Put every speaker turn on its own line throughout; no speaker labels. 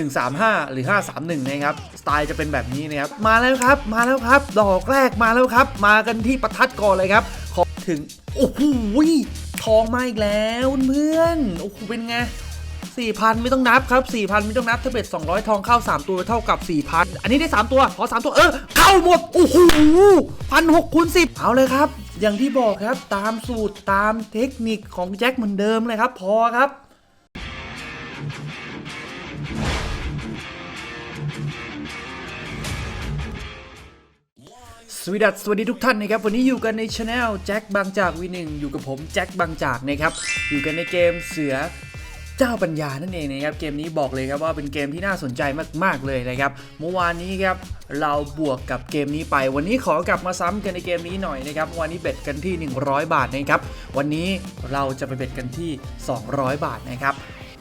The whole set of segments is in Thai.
135 หรือ 531 นะครับ สไตล์จะเป็นแบบนี้นะครับ มาแล้วครับ มาแล้วครับ ดอกแรกมาแล้วครับ มากันที่ประทัดก่อนเลยครับ ขอถึง โอ้โหทองมาอีกแล้วเพื่อน โอ้โห เป็นไง4,000ไม่ต้องนับครับ4,000ไม่ต้องนับถ้าเบ็ด200ทองเข้า3ตัวเท่ากับ4,000อันนี้ได้3ตัว ขอ3ตัว เออ เข้าหมด โอ้โหพันหกคูณสิบเอาเลยครับ อย่างที่บอกครับ ตามสูตรตามเทคนิคของแจ็คเหมือนเดิมเลยครับ พอครับ สวัสดีสวัสดีทุกท่านนะครับ วันนี้อยู่กันในช anel แจ็คบางจากวีหนึ่งอยู่กับผมแจ็คบางจากนะครับ อยู่กันในเกมเสือเจ้าปัญญานั่นเองนะครับ เกมนี้บอกเลยครับว่าเป็นเกมที่น่าสนใจมาก ๆ เลยนะครับ เมื่อวานนี้ครับเราบวกกับเกมนี้ไป วันนี้ขอกลับมาซ้ำกันในเกมนี้หน่อยนะครับ วันนี้เบ็ดกันที่ 100 บาทนะครับ วันนี้เราจะไปเบ็ดกันที่ 200 บาทนะครับ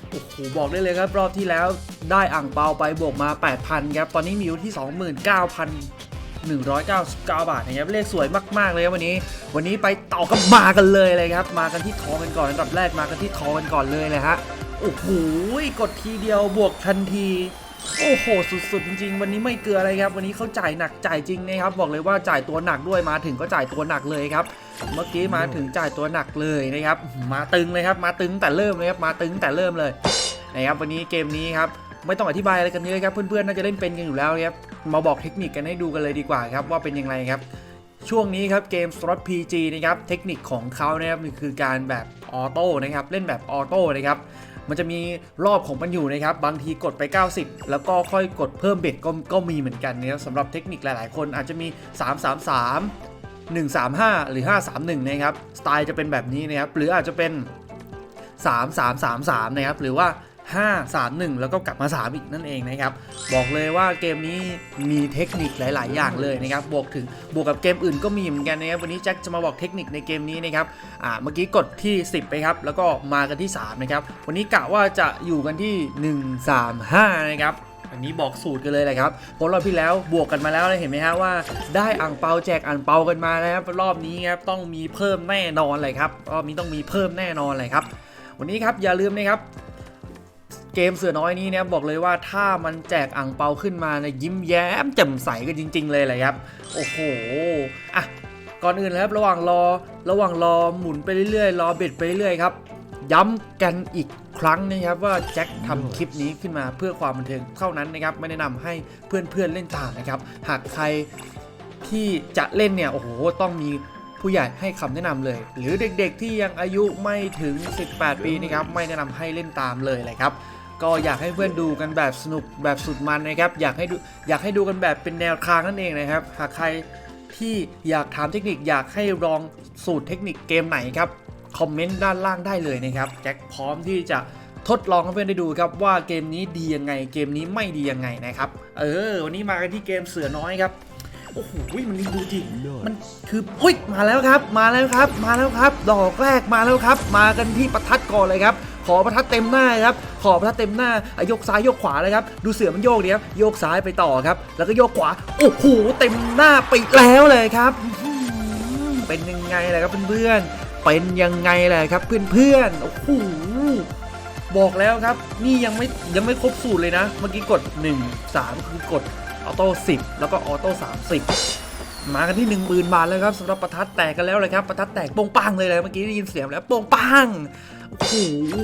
โอ้โหบอกได้เลยครับรอบที่แล้วได้อ่างเปาไปบวกมา 8,000 ครับ ตอนนี้มีอยู่ที่ 29,000 199 บาทนะครับเลขสวยมาก ๆ เลยครับวันนี้ วันนี้ไปต่อกันมากันเลยเลยครับ มากันที่ทองกันก่อนอันดับแรกมากันที่ทองกันก่อนเลยเลยฮะโอ้โหกดทีเดียวบวกทันทีโอ้โห สุดๆ จริงๆ วันนี้ไม่เกลืออะไรครับ วันนี้เขาจ่ายหนักจ่ายจริงนะครับ บอกเลยว่าจ่ายตัวหนักด้วยมาถึงก็จ่ายตัวหนักเลยครับ เมื่อกี้มาถึงจ่ายตัวหนักเลยนะครับ มาตึงเลยครับ มาตึงแต่เริ่มเลยครับ มาตึงแต่เริ่มเลยนะครับวันนี้เกมนี้ครับ ไม่ต้องอธิบายอะไรกันเยอะครับ เพื่อนๆน่าจะเล่นเป็นกันอยู่แล้วครับ มาบอกเทคนิคกันให้ดูกันเลยดีกว่าครับว่าเป็นยังไงครับ ช่วงนี้ครับเกม Slot PG นะครับเทคนิคของเขานะครับคือการแบบออโต้นะครับเล่นแบบออโต้นะครับมันจะมีรอบของมันอยู่นะครับ บางทีกดไป 90 แล้วก็ค่อยกดเพิ่มเบ็ดก็ก็มีเหมือนกันนะครับสำหรับเทคนิคหลายๆ คนอาจจะมี 333 135 หรือ 531 นะครับ สไตล์จะเป็นแบบนี้นะครับ หรืออาจจะเป็น 3333 นะครับ หรือว่า 5 3 1 แล้วก็กลับมา 3 อีกนั่นเองนะครับ บอกเลยว่าเกมนี้มีเทคนิคหลาย ๆ อย่างเลยนะครับบวกถึงบวกกับเกมอื่นก็มีเหมือนกันนะครับวันนี้แจ็คจะมาบอกเทคนิคในเกมนี้นะครับอ่าเมื่อกี้กดที่ 10 ไปครับ แล้วก็มากันที่ 3 นะครับ วันนี้กะว่าจะอยู่กันที่ 1 3 5 นะครับอันนี้บอกสูตรกันเลยแหละครับเพราะรอบที่แล้วบวกกันมาแล้วเห็นไหมฮะว่าได้อ่างเปาแจกอ่างเปากันมานะครับรอบนี้ครับต้องมีเพิ่มแน่นอนเลยครับรอบนี้ต้องมีเพิ่มแน่นอนเลยครับ วันนี้ครับอย่าลืมนะครับ เกมเสือน้อยนี้เนี่ยบอกเลยว่าถ้ามันแจกอ่างเปาขึ้นมาเนี่ยยิ้มแย้มแจ่มใสกันจริง ๆ เลยแหละครับ โอ้โหอะก่อนอื่นเลยครับระหว่างรอระหว่างรอหมุนไปเรื่อยๆ รอเบ็ดไปเรื่อยครับ ย้ำกันอีกครั้งนะครับว่าแจ็คทำคลิปนี้ขึ้นมาเพื่อความบันเทิงเท่านั้นนะครับไม่แนะนำให้เพื่อนๆเล่นตามนะครับ หากใครที่จะเล่นเนี่ยโอ้โหต้องมีผู้ใหญ่ให้คำแนะนำเลย หรือเด็กๆที่ยังอายุไม่ถึง 18 ปีนะครับไม่แนะนำให้เล่นตามเลยเลยครับ ก็อยากให้เพื่อนดูกันแบบสนุกแบบสุดมันนะครับ อยากให้ดูอยากให้ดูกันแบบเป็นแนวทางนั่นเองนะครับ หากใครที่อยากถามเทคนิคอยากให้ลองสูตรเทคนิคเกมไหนครับคอมเมนต์ด้านล่างได้เลยนะครับแจ็คพร้อมที่จะทดลองให้เพื่อนได้ดูครับว่าเกมนี้ดียังไง เกมนี้ไม่ดียังไงนะครับ เออ วันนี้มากันที่เกมเสือน้อยครับโอ้โหมันดูดิมันคืออุ้ยมาแล้วครับ มาแล้วครับ มาแล้วครับ ดอกแรกมาแล้วครับ มากันที่ประทัดก่อนเลยครับ ขอประทัดเต็มหน้าครับ ขอประทัดเต็มหน้าอะยกซ้ายยกขวาเลยครับ ดูเสือมันโยกดีครับโยกซ้ายไปต่อครับ แล้วก็โยกขวา โอ้โห เต็มหน้าไปแล้วเลยครับ เป็นยังไงล่ะครับเพื่อนๆ เป็นยังไงล่ะครับเพื่อนๆ โอ้โห บอกแล้วครับ นี่ยังไม่ยังไม่ครบสูตรเลยนะ เมื่อกี้กด 1 3 คือกดออโต้10 แล้วก็ออโต้30 มากันที่1 0,000บาทแล้วครับสำหรับประทัดแตกกันแล้วเลยครับประทัดแตกโป้งปังเลยเลยเมื่อกี้ได้ยินเสียงแล้วโป้งปังโอ้โห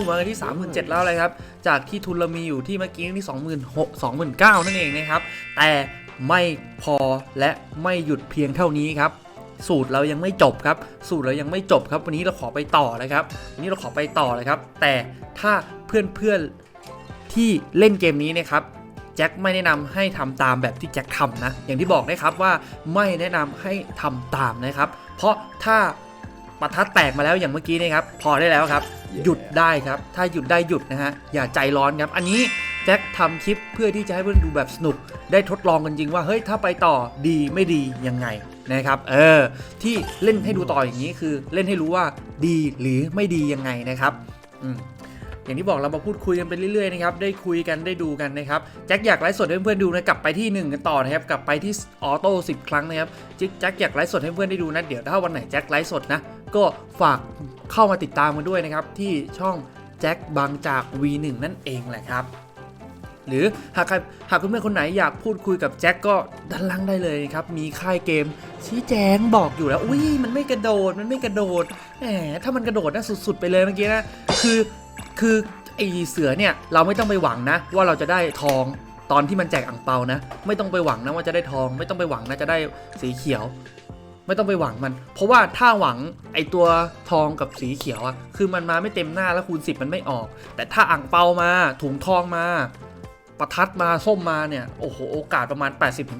มากันที่37,000แล้วเลยครับจากที่ทุนเรามีอยู่ที่เมื่อกี้ที่26,000 29,000นั่นเองนะครับแต่ไม่พอและไม่หยุดเพียงเท่านี้ครับสูตรเรายังไม่จบครับ สูตรเรายังไม่จบครับ วันนี้เราขอไปต่อนะครับ วันนี้เราขอไปต่อเลยครับ แต่ถ้าเพื่อนๆที่เล่นเกมนี้นะครับ แจ็คไม่แนะนำให้ทำตามแบบที่แจ็คทำนะ อย่างที่บอกนะครับว่าไม่แนะนำให้ทำตามนะครับ เพราะถ้าประทัดแตกมาแล้วอย่างเมื่อกี้นะครับ พอได้แล้วครับ หยุดได้ครับ ถ้าหยุดได้หยุดนะฮะ อย่าใจร้อนครับ อันนี้แจ็คทำคลิปเพื่อที่จะให้เพื่อนดูแบบสนุก ได้ทดลองกันจริงว่า เฮ้ย ถ้าไปต่อดีไม่ดียังไงนะครับ เออ ที่เล่นให้ดูต่ออย่างนี้คือเล่นให้รู้ว่าดีหรือไม่ดียังไงนะครับ อืม อย่างที่บอกเรามาพูดคุยกันไปเรื่อยๆนะครับได้คุยกันได้ดูกันนะครับแจ็คอยากไลฟ์สดให้เพื่อนๆดูนะกลับไปที่ 1 กันต่อนะครับกลับไปที่ออโต้10 ครั้งนะครับจิ๊กแจ็คอยากไลฟ์สดให้เพื่อนได้ดูนะเดี๋ยวถ้าวันไหนแจ็คไลฟ์สดนะก็ฝากเข้ามาติดตามกันด้วยนะครับที่ช่องแจ็คบางจาก V1 นั่นเองแหละครับหรือหากใครหากเพื่อนๆคนไหนอยากพูดคุยกับแจ็คก็ด้านล่างได้เลยครับ มีค่ายเกมชี้แจงบอกอยู่แล้วอุ้ยมันไม่กระโดดมันไม่กระโดดแหมถ้ามันกระโดดน่าสุด ๆ ไปเลยเมื่อกี้นะคือ คือไอเสือเนี่ยเราไม่ต้องไปหวังนะ ว่าเราจะได้ทองตอนที่มันแจกอ่างเปานะ ไม่ต้องไปหวังนะว่าจะได้ทอง ไม่ต้องไปหวังนะจะได้สีเขียว ไม่ต้องไปหวังมัน เพราะว่าถ้าหวังไอตัวทองกับสีเขียวอะคือมันมาไม่เต็มหน้าแล้วคูณ 10 มันไม่ออก แต่ถ้าอ่างเปามาถุงทองมาประทัดมาส้มมาเนี่ยโอ้โหโอกาสประมาณ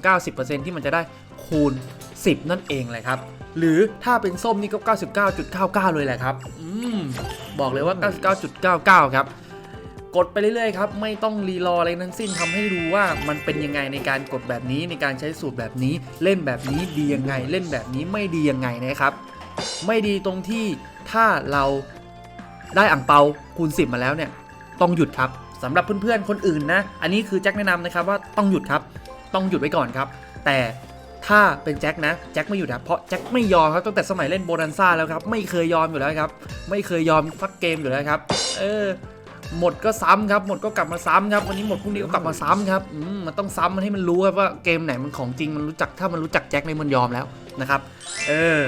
80-90%ที่มันจะได้คูณ 10 นั่นเองเลยครับ หรือถ้าเป็นส้มนี่ก็ 99.99 เลยแหละครับ อืม บอกเลยว่า 99.99 ครับ กดไปเรื่อยๆครับ ไม่ต้องรีรออะไรทั้งสิ้นทำให้ดูว่ามันเป็นยังไงในการกดแบบนี้ในการใช้สูตรแบบนี้เล่นแบบนี้ดียังไง เล่นแบบนี้ไม่ดียังไงนะครับ ไม่ดีตรงที่ถ้าเราได้อ่างเปาคูณ 10 มาแล้วเนี่ยต้องหยุดครับสำหรับเพื่อนๆคนอื่นนะ อันนี้คือแจ็คแนะนำนะครับว่าต้องหยุดครับ ต้องหยุดไว้ก่อนครับ แต่ ถ้าเป็นแจ็คนะแจ็คไม่หยุดครับเพราะแจ็คไม่ยอมครับตั้งแต่สมัยเล่นโบนันซ่าแล้วครับไม่เคยยอมอยู่แล้วครับไม่เคยยอมฟักเกมอยู่แล้วครับเออหมดก็ซ้ำครับ หมดก็กลับมาซ้ำครับ วันนี้หมดพรุ่งนี้ก็กลับมาซ้ำครับมมันต้องซ้ำมันให้มันรู้ครับว่าเกมไหนมันของจริงมันรู้จักถ้ามันรู้จักแจ็คในมันยอมแล้วนะครับ เออ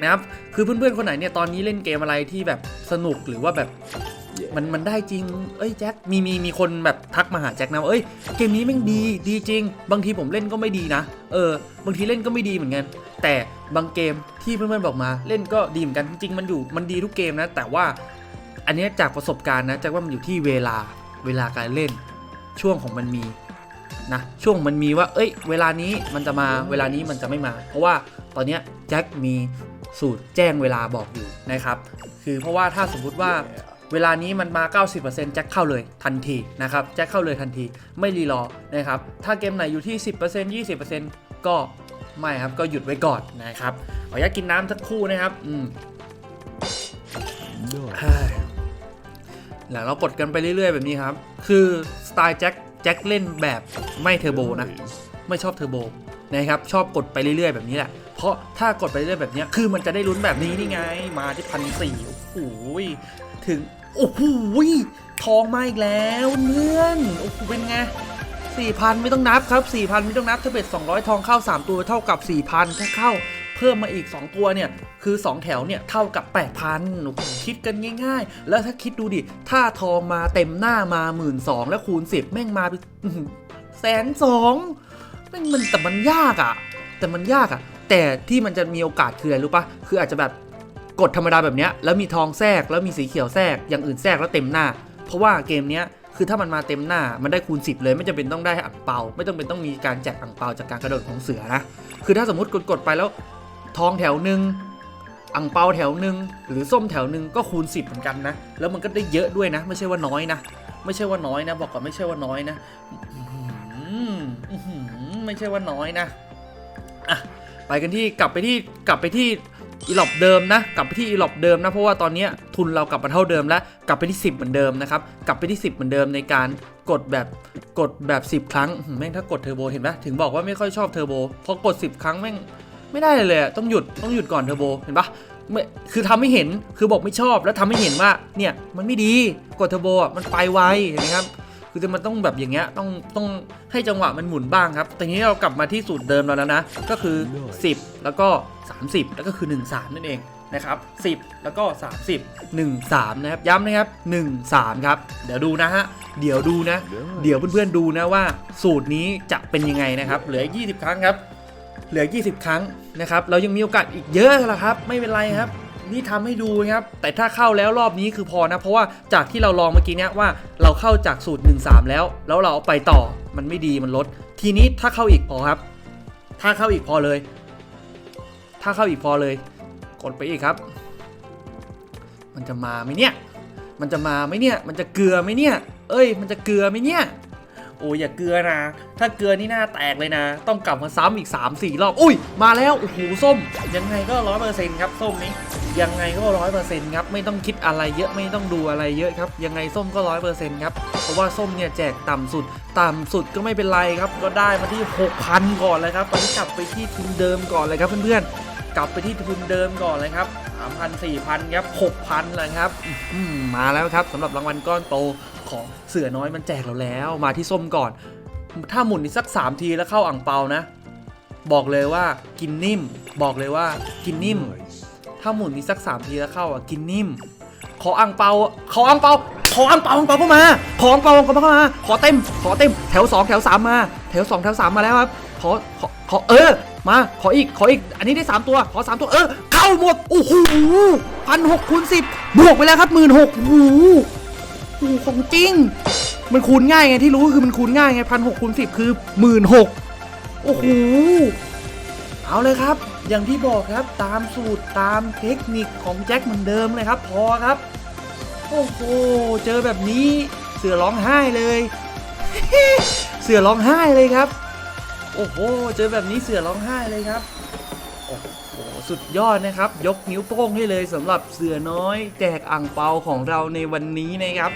นะครับคือเพื่อนๆคนไหนเนี่ยตอนนี้เล่นเกมอะไรที่แบบสนุกหรือว่าแบบ มันมันได้จริง เอ้ยแจ็ค มีมีมีคนแบบทักมาหาแจ็คนะว่าเอ้ยเกมนี้แม่งดีดีจริง บางทีผมเล่นก็ไม่ดีนะ เออ บางทีเล่นก็ไม่ดีเหมือนกัน แต่บางเกมที่เพื่อนๆบอกมา เล่นก็ดีเหมือนกันจริงๆมันอยู่มันดีทุกเกมนะ แต่ว่าอันเนี้ยจากประสบการณ์นะแจ็คว่ามันอยู่ที่เวลาเวลาการเล่นช่วงของมันมีนะช่วงมันมีว่า เอ้ย เวลานี้มันจะมาเวลานี้มันจะไม่มา เพราะว่าตอนเนี้ยแจ็คมีสูตรแจ้งเวลาบอกอยู่นะครับ คือเพราะว่าถ้าสมมุติว่า เวลานี้มันมา 90%แจ็คเข้าเลยทันทีนะครับแจ็คเข้าเลยทันทีไม่รีรอนะครับถ้าเกมไหนอยู่ที่ 10% 20%ก็ไม่ครับก็หยุดไว้ก่อนนะครับขออนุญาตกินน้ำสักคู่นะครับอืมเฮ้ยแล้วเรากดกันไปเรื่อย ๆ แบบนี้ครับ คือสไตล์แจ็คแจ็คเล่นแบบไม่เทอร์โบนะ ไม่ชอบเทอร์โบนะครับ ชอบกดไปเรื่อย ๆ แบบนี้แหละ เพราะถ้ากดไปเรื่อยๆแบบนี้คือมันจะได้ลุ้นแบบนี้นี่ไง มาที่พันสี่โอ้โหถึง โอ้โหทองมาอีกแล้วเพื่อนโอ้โหเป็นไงสี่พันไม่ต้องนับครับสี่พันไม่ต้องนับถ้าเป็ดสองร้อยทองเข้าสามตัวเท่ากับสี่พันถ้าเข้าเพิ่มมาอีก 2 ตัวเนี่ยคือ 2 แถวเนี่ยเท่ากับ 8,000โอ้โหคิดกันง่าย ๆ แล้วถ้าคิดดูดิ ถ้าทองมาเต็มหน้ามา 1 2ื่นแล้วคูณ 10 แม่งมาเป็นแสนสองแม่งมันแต่มันยากอะ่ะ แต่มันยากอะ่ะ แต่ที่มันจะมีโอกาสคืออะไรรู้ปะคืออาจจะแบบ กดธรรมดาแบบเนี้ยแล้วมีทองแทรกแล้วมีสีเขียวแทรกอย่างอื่นแทรกแล้วเต็มหน้า เพราะว่าเกมเนี้ยคือถ้ามันมาเต็มหน้ามันได้คูณ 10 เลย ไม่จำเป็นต้องได้อ่างเปา ไม่ต้องเป็นต้องมีการแจกอ่างเปาจากการกระโดดของเสือนะคือถ้าสมมติกดๆไปแล้วทองแถวหนึ่งอังเปาแถวหนึ่งหรือส้มแถวหนึ่งก็คูณ 10 เหมือนกันนะ แล้วมันก็ได้เยอะด้วยนะ ไม่ใช่ว่าน้อยนะ ไม่ใช่ว่าน้อยนะ บอกก่อนไม่ใช่ว่าน้อยนะอื้อหืออื้อหือไม่ใช่ว่าน้อยนะอะไปกันที่กลับไปที่กลับไปที่ อีหลอบเดิมนะกลับไปที่อีหลอบเดิมนะเพราะว่าตอนนี้ทุนเรากลับมาเท่าเดิมแล้วกลับไปที่ 10 เหมือนเดิมนะครับกลับไปที่ 10 เหมือนเดิมในการกดแบบกดแบบ 10 ครั้งแม่งถ้ากดเทอร์โบเห็นปะถึงบอกว่าไม่ค่อยชอบเทอร์โบพอกด 10 ครั้งแม่งไม่ได้เลยอะต้องหยุดต้องหยุดก่อนเทอร์โบเห็นปะไม่คือทำให้เห็นคือบอกไม่ชอบแล้วทำให้เห็นว่าเนี่ยมันไม่ดีกดเทอร์โบอะมันไปไวเห็นไหมครับคือจะมันต้องแบบอย่างเงี้ยต้องต้องให้จังหวะมันหมุนบ้างครับแต่นี้เรากลับมาที่สูตรเดิมเราแล้วนะ ก็คือ 10 แล้วก็ 30 แล้วก็คือ 1 3 นั่นเองนะครับ 10 แล้วก็ 30 1 3 นะครับ ย้ำนะครับ 1 3 ครับ เดี๋ยวดูนะฮะ เดี๋ยวดูนะ เดี๋ยวเพื่อนๆดูนะว่า สูตรนี้จะเป็นยังไงนะครับ เหลืออีก20 ครั้งครับ เหลือ 20 ครั้งนะครับ เรายังมีโอกาสอีกเยอะละครับ ไม่เป็นไรครับ นี่ทำให้ดูนะครับ แต่ถ้าเข้าแล้วรอบนี้คือพอนะ เพราะว่าจากที่เราลองเมื่อกี้เนี้ยว่าเราเข้าจากสูตร 1 3 แล้ว แล้วเราเอาไปต่อ มันไม่ดี มันลด ทีนี้ถ้าเข้าอีกพอครับ ถ้าเข้าอีกพอเลย ถ้าเข้าอีกพอเลย กดไปอีกครับ มันจะมาไหมเนี่ย มันจะมาไหมเนี่ย มันจะเกลือไหมเนี่ย เอ้ย มันจะเกลือไหมเนี่ย โอ้ยอย่าเกลือนะ ถ้าเกลือนี่หน้าแตกเลยนะ ต้องกลับมาซ้ำอีก 3 4 รอบ อุ้ย มาแล้ว โอ้โห ส้ม ยังไงก็ร้อยเปอร์เซ็นต์ครับ ส้มนี้ ยังไงก็ร้อยเปอร์เซ็นต์ครับ ไม่ต้องคิดอะไรเยอะ ไม่ต้องดูอะไรเยอะครับ ยังไงส้มก็ร้อยเปอร์เซ็นต์ครับ เพราะว่าส้มเนี่ยแจกต่ำสุด ต่ำสุดก็ไม่เป็นไรครับ ก็ได้มาที่ 6,000 ก่อนเลยครับตอนนี้กลับไปที่ทุนเดิมก่อนเลยครับเพื่อนๆ กลับไปที่ทุนเดิมก่อนเลยครับ3,000 4,000ครับ6,000เลยครับมาแล้วครับสำหรับรางวัลก้อนโตของเสือน้อยมันแจกเราแล้วมาที่ส้มก่อน ถ้าหมุนอีกสัก 3 ทีแล้วเข้าอ่างเปานะ บอกเลยว่ากินนิ่ม บอกเลยว่ากินนิ่ม ถ้าหมุนอีกสัก 3 ทีแล้วเข้าอะกินนิ่ม ขออ่างเปาขออ่างเปาขออ่างเปาอ่างเปาเข้ามา ขออ่างเปาอ่างเปาเข้ามา ขอเต็ม ขอเต็ม แถว 2 แถว 3 มา แถว 2 แถว 3 มาแล้วครับ ขอ ขอขอเออ มาขออีกขออีก อันนี้ได้ 3 ตัวขอ 3 ตัวเออเข้าหมดโอ้โหพันหกคูณสิบบวกไปแล้วครับหมื่นหกโอ้โหของจริง มันคูณง่ายไงที่รู้ก็คือมันคูณง่ายไงพันหกคูณสิบคือหมื่นหกโอ้โหเอาเลยครับ อย่างที่บอกครับตามสูตรตามเทคนิคของแจ็คเหมือนเดิมเลยครับ พอครับ โอ้โหเจอแบบนี้เสือร้องไห้เลย เสือร้องไห้เลยครับ โอ้โห เจอแบบนี้เสือร้องไห้เลยครับ โอ้โห สุดยอดนะครับ ยกนิ้วโป้งให้เลยสำหรับเสือน้อย แจกอ่างเปาของเราในวันนี้นะครับ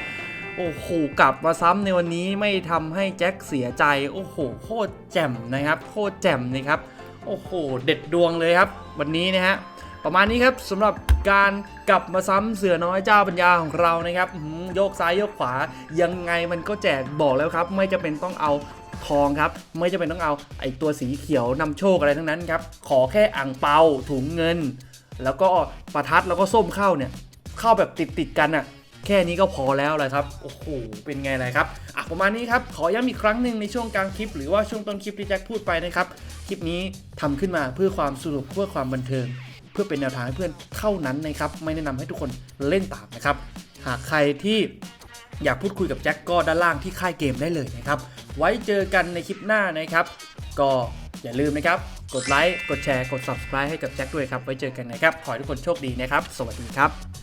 โอ้โห กลับมาซ้ำในวันนี้ไม่ทำให้แจ็คเสียใจ โอ้โห โคตรแจ่มนะครับ โคตรแจ่มนะครับ โอ้โห เด็ดดวงเลยครับ วันนี้นะฮะ ประมาณนี้ครับสำหรับการกลับมาซ้ำเสือน้อยเจ้าปัญญาของเรานะครับโยกซ้ายโยกขวายังไงมันก็แจกบอกแล้วครับ ไม่จะเป็นต้องเอา ทองครับ ไม่จะเป็นต้องเอาไอตัวสีเขียวนำโชคอะไรทั้งนั้นครับ ขอแค่อ่างเปาถุงเงิน แล้วก็ประทัดแล้วก็ส้มเข้าเนี่ยเข้าแบบติดติดกันอะแค่นี้ก็พอแล้วเลยครับ โอ้โห เป็นไงเลยครับ อะ ประมาณนี้ครับ ขอย้ำอีกครั้งหนึ่งในช่วงกลางคลิป หรือว่าช่วงต้นคลิปที่แจ็คพูดไปนะครับ คลิปนี้ทำขึ้นมาเพื่อความสนุกเพื่อความบันเทิง เพื่อเป็นแนวทางให้เพื่อนเท่านั้นนะครับ ไม่แนะนำให้ทุกคนเล่นตามนะครับ หากใครที่ อยากพูดคุยกับแจ็คก็ด้านล่างที่ค่ายเกมได้เลยนะครับ ไว้เจอกันในคลิปหน้านะครับ ก็อย่าลืมนะครับ กดไลค์ กดแชร์ กด subscribe ให้กับแจ็คด้วยครับ ไว้เจอกันนะครับ ขอให้ทุกคนโชคดีนะครับ สวัสดีครับ